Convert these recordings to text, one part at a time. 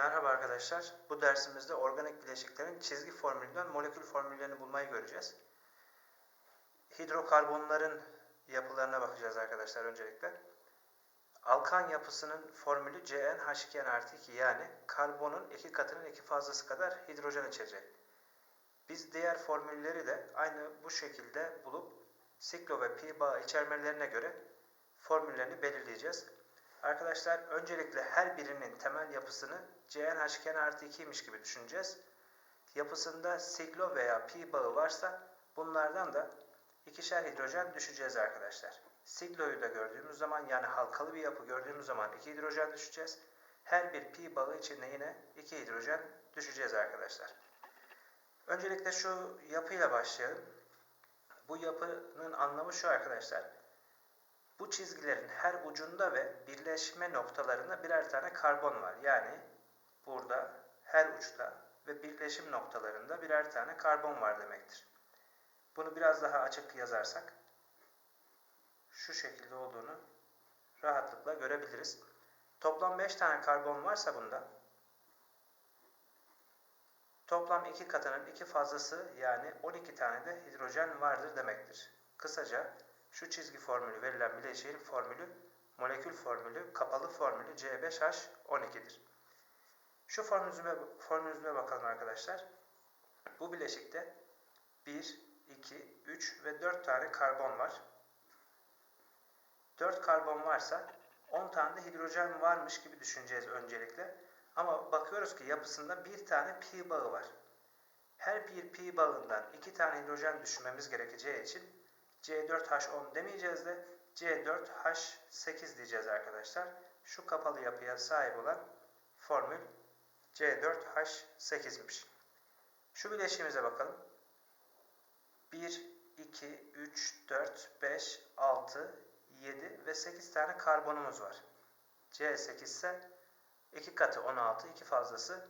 Merhaba arkadaşlar. Bu dersimizde organik bileşiklerin çizgi formülünden molekül formüllerini bulmayı göreceğiz. Hidrokarbonların yapılarına bakacağız arkadaşlar öncelikle. Alkan yapısının formülü CnH2n artı 2 yani karbonun iki katının iki fazlası kadar hidrojen içerecek. Biz diğer formülleri de aynı bu şekilde bulup siklo ve pi bağı içermelerine göre formüllerini belirleyeceğiz. Arkadaşlar öncelikle her birinin temel yapısını CnH2n artı 2'ymiş gibi düşüneceğiz. Yapısında siklo veya pi bağı varsa bunlardan da ikişer hidrojen düşeceğiz arkadaşlar. Sikloyu da gördüğümüz zaman yani halkalı bir yapı gördüğümüz zaman iki hidrojen düşeceğiz. Her bir pi bağı içinde yine iki hidrojen düşeceğiz arkadaşlar. Öncelikle şu yapıyla başlayalım. Bu yapının anlamı şu arkadaşlar. Bu çizgilerin her ucunda ve birleşme noktalarında birer tane karbon var. Yani burada her uçta ve birleşim noktalarında birer tane karbon var demektir. Bunu biraz daha açık yazarsak şu şekilde olduğunu rahatlıkla görebiliriz. Toplam 5 tane karbon varsa bunda toplam 2 katının 2 fazlası yani 12 tane de hidrojen vardır demektir. Kısaca şu çizgi formülü verilen bileşiğin formülü molekül formülü kapalı formülü C5H12'dir. Şu formülüme, formülüme bakalım arkadaşlar. Bu bileşikte 1, 2, 3 ve 4 tane karbon var. 4 karbon varsa 10 tane de hidrojen varmış gibi düşüneceğiz öncelikle. Ama bakıyoruz ki yapısında bir tane pi bağı var. Her bir pi bağından 2 tane hidrojen düşürmemiz gerekeceği için C4H10 demeyeceğiz de C4H8 diyeceğiz arkadaşlar. Şu kapalı yapıya sahip olan formül C4H8'miş. Şu bileşiğimize bakalım. 1, 2, 3, 4, 5, 6, 7 ve 8 tane karbonumuz var. C8 ise 2 katı 16, 2 fazlası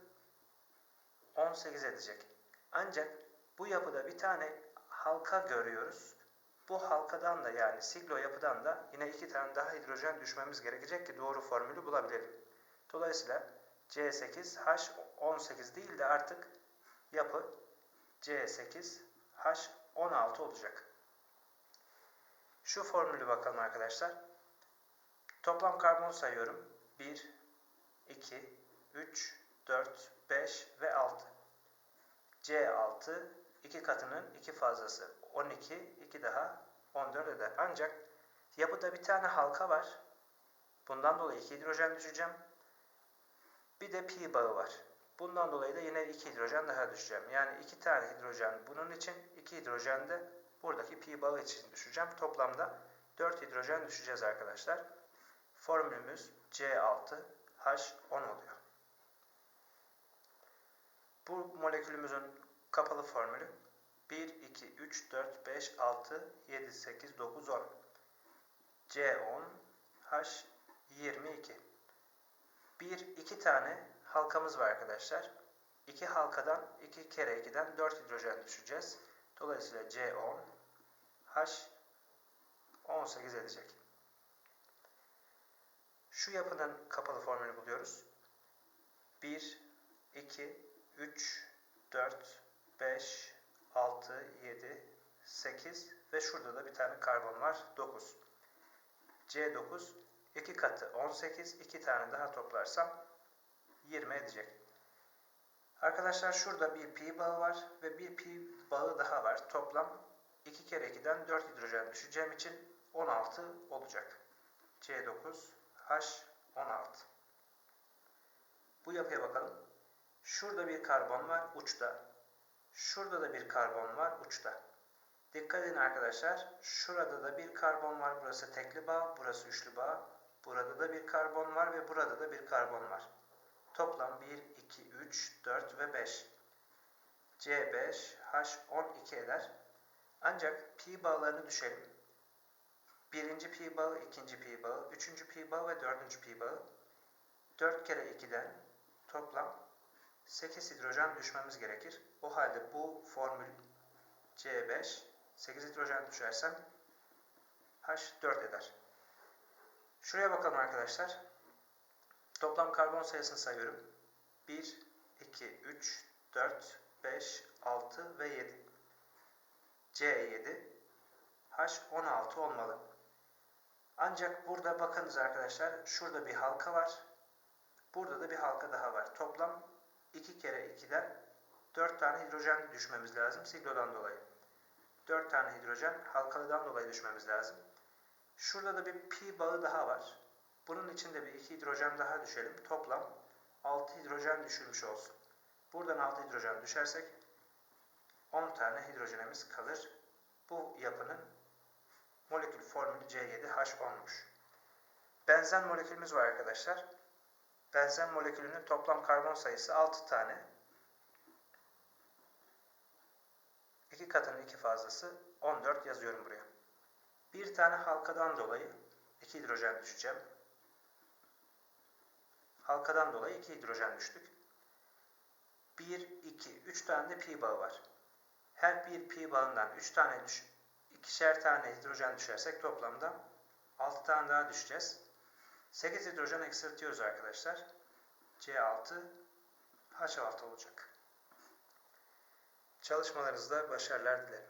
18 edecek. Ancak bu yapıda bir tane halka görüyoruz. Bu halkadan da yani siglo yapıdan da yine iki tane daha hidrojen düşmemiz gerekecek ki doğru formülü bulabilelim. Dolayısıyla C8H18 değil de artık yapı C8H16 olacak. Şu formülü bakalım arkadaşlar. Toplam karbon sayıyorum. 1, 2, 3, 4, 5 ve 6. C6 iki katının iki fazlası 12, 2 daha 14 eder. Ancak yapıda bir tane halka var. Bundan dolayı 2 hidrojen düşeceğim. Bir de pi bağı var. Bundan dolayı da yine 2 hidrojen daha düşeceğim. Yani 2 tane hidrojen bunun için, 2 hidrojen de buradaki pi bağı için düşeceğim. Toplamda 4 hidrojen düşeceğiz arkadaşlar. Formülümüz C6H10 oluyor. Bu molekülümüzün kapalı formülü 1, 2, 3, 4, 5, 6, 7, 8, 9, 10. C10, H22. Bir, iki tane halkamız var arkadaşlar. İki halkadan, iki kere 2'den 4 hidrojen düşeceğiz. Dolayısıyla C10, H18 edecek. Şu yapının kapalı formülü buluyoruz. 1, 2, 3, 4, 5, 6, 7, 8 ve şurada da bir tane karbon var 9. C9 2 katı 18, 2 tane daha toplarsam 20 edecek. Arkadaşlar şurada bir pi bağı var ve bir pi bağı daha var. Toplam 2 kere 2'den 4 hidrojen düşeceğim için 16 olacak. C9 H16. Bu yapıya bakalım. Şurada bir karbon var uçta. Şurada da bir karbon var uçta. Dikkat edin arkadaşlar. Şurada da bir karbon var. Burası tekli bağ, burası üçlü bağ. Burada da bir karbon var ve burada da bir karbon var. Toplam 1, 2, 3, 4 ve 5. C5, H12 eder. Ancak pi bağlarını düşelim. Birinci pi bağı, ikinci pi bağı, üçüncü pi bağı ve dördüncü pi bağı. 4 kere 2'den toplam 8 hidrojen düşmemiz gerekir. O halde bu formül C5 8 hidrojen düşersem H4 eder. Şuraya bakalım arkadaşlar. Toplam karbon sayısını sayıyorum. 1, 1, 2, 3, 4, 5, 6 ve 7. C7, H16 olmalı. Ancak burada bakınız arkadaşlar, şurada bir halka var. Burada da bir halka daha var. Toplam 2 kere 2'den 4 tane hidrojen düşmemiz lazım siglodan dolayı. 4 tane hidrojen halkalıdan dolayı düşmemiz lazım. Şurada da bir pi bağı daha var. Bunun içinde bir 2 hidrojen daha düşelim. Toplam 6 hidrojen düşürmüş olsun. Buradan 6 hidrojen düşersek 10 tane hidrojenimiz kalır. Bu yapının molekül formülü C7H10'muş. Benzen molekülümüz var arkadaşlar. Benzen molekülünün toplam karbon sayısı 6 tane. 2 katının 2 fazlası 14 yazıyorum buraya. Bir tane halkadan dolayı 2 hidrojen düşeceğim. Halkadan dolayı 2 hidrojen düştük. 1, 2, 3 tane de pi bağı var. Her bir pi bağından 3 tane düş, ikişer tane hidrojen düşersek toplamda 6 tane daha düşeceğiz. 8 hidrojen eksiltiyoruz arkadaşlar. C6 H6 olacak. Çalışmalarınızda başarılar dilerim.